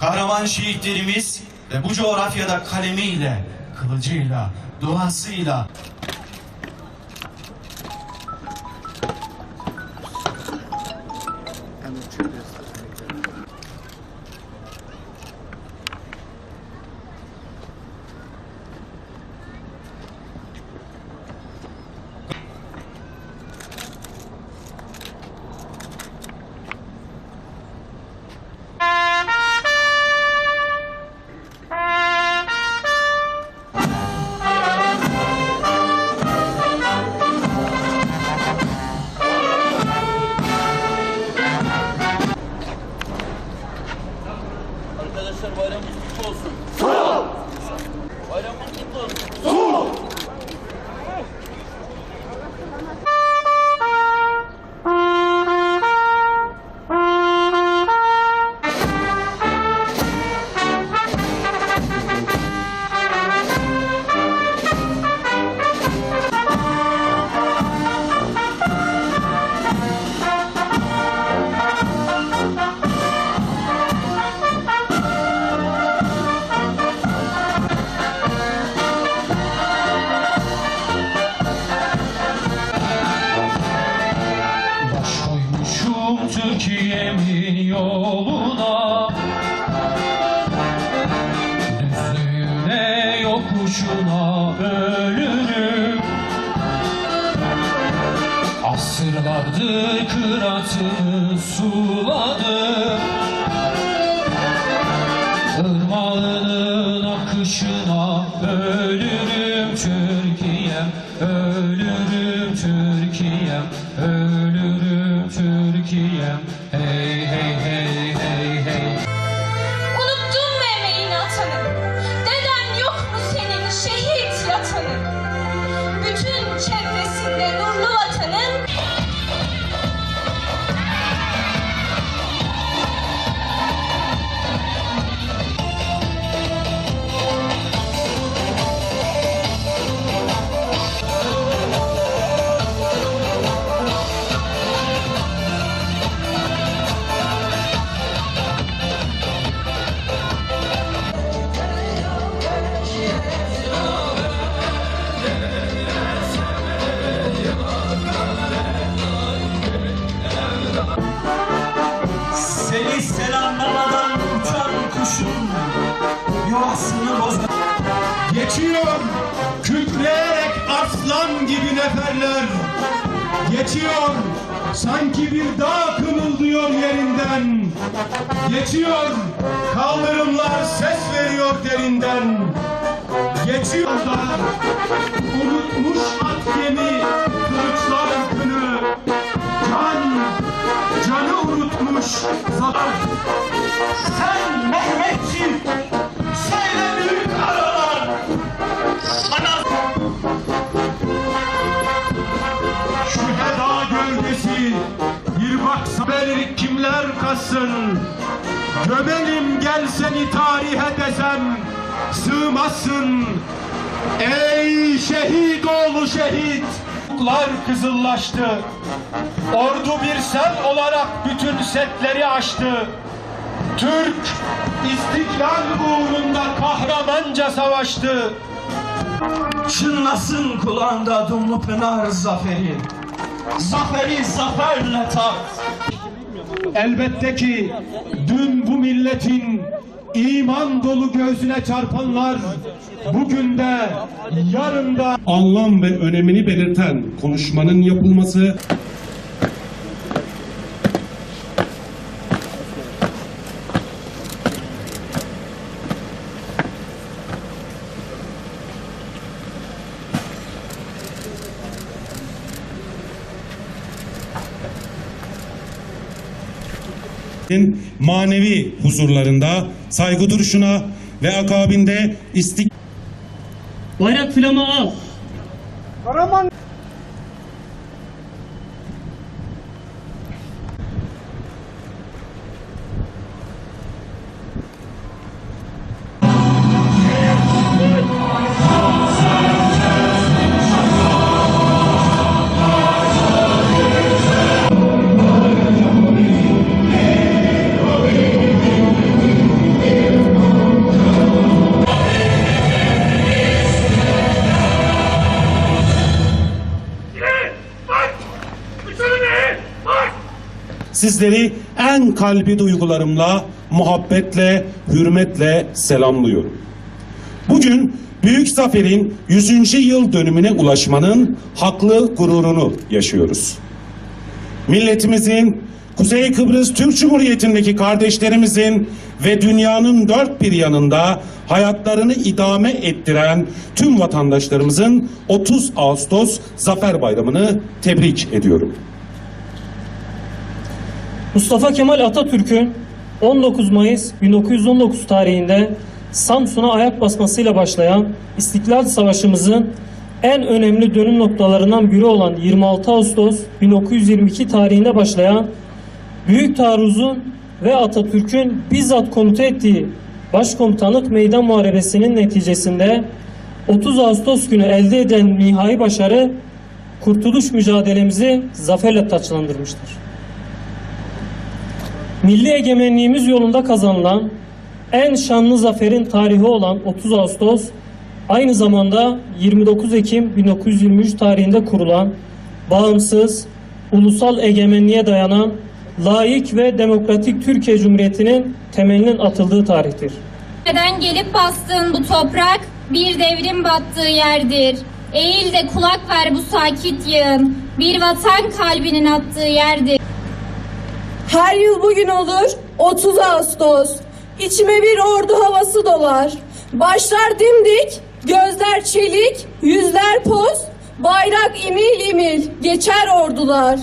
Kahraman şehitlerimiz ve bu coğrafyada kalemiyle, kılıcıyla, duasıyla Arkadaşlar Asırlardır kıratını suladım Irmağının akışına ölürüm Türkiye'm Ölürüm Türkiye'm Ölürüm Türkiye'm hey hey hey Geçiyor kükreyerek aslan gibi neferler. Geçiyor sanki bir dağ kımıldıyor yerinden. Geçiyor kaldırımlar ses veriyor derinden. Geçiyor da unutmuş at gemi kılıçlar akını. Can, canı unutmuş zafer kimler kassın Gömelim gel seni tarihe desem Sığmazsın Ey şehit oğlu şehit Ufuklar kızıllaştı Ordu bir sel olarak bütün setleri aştı Türk istiklal uğrunda kahramanca savaştı. Çınlasın kulağında Dumlu Pınar zaferi. Zaferi zaferle tat. Elbette ki dün bu milletin iman dolu göğsüne çarpanlar bugün de yarın da anlam ve önemini belirten konuşmanın yapılması manevi huzurlarında saygı duruşuna ve akabinde istik Bayrak filamı al. Sizleri en kalbi duygularımla, muhabbetle, hürmetle selamlıyorum. Bugün büyük zaferin 100. yıl dönümüne ulaşmanın haklı gururunu yaşıyoruz. Milletimizin, Kuzey Kıbrıs Türk Cumhuriyeti'ndeki kardeşlerimizin ve dünyanın dört bir yanında hayatlarını idame ettiren tüm vatandaşlarımızın 30 Ağustos Zafer Bayramı'nı tebrik ediyorum. Mustafa Kemal Atatürk'ün 19 Mayıs 1919 tarihinde Samsun'a ayak basmasıyla başlayan İstiklal Savaşımızın en önemli dönüm noktalarından biri olan 26 Ağustos 1922 tarihinde başlayan Büyük Taarruz'un ve Atatürk'ün bizzat komuta ettiği Başkomutanlık Meydan Muharebesi'nin neticesinde 30 Ağustos günü elde edilen nihai başarı kurtuluş mücadelemizi zaferle taçlandırmıştır. Milli egemenliğimiz yolunda kazanılan en şanlı zaferin tarihi olan 30 Ağustos aynı zamanda 29 Ekim 1923 tarihinde kurulan bağımsız, ulusal egemenliğe dayanan layık ve demokratik Türkiye Cumhuriyeti'nin temelinin atıldığı tarihtir. Neden gelip bastığın bu toprak bir devrin battığı yerdir. Eğil de kulak ver bu sakit yığın. Bir vatan kalbinin attığı yerdir. Her yıl bugün olur 30 Ağustos. İçime bir ordu havası dolar. Başlar dimdik, gözler çelik, yüzler poz, bayrak imil imil geçer ordular.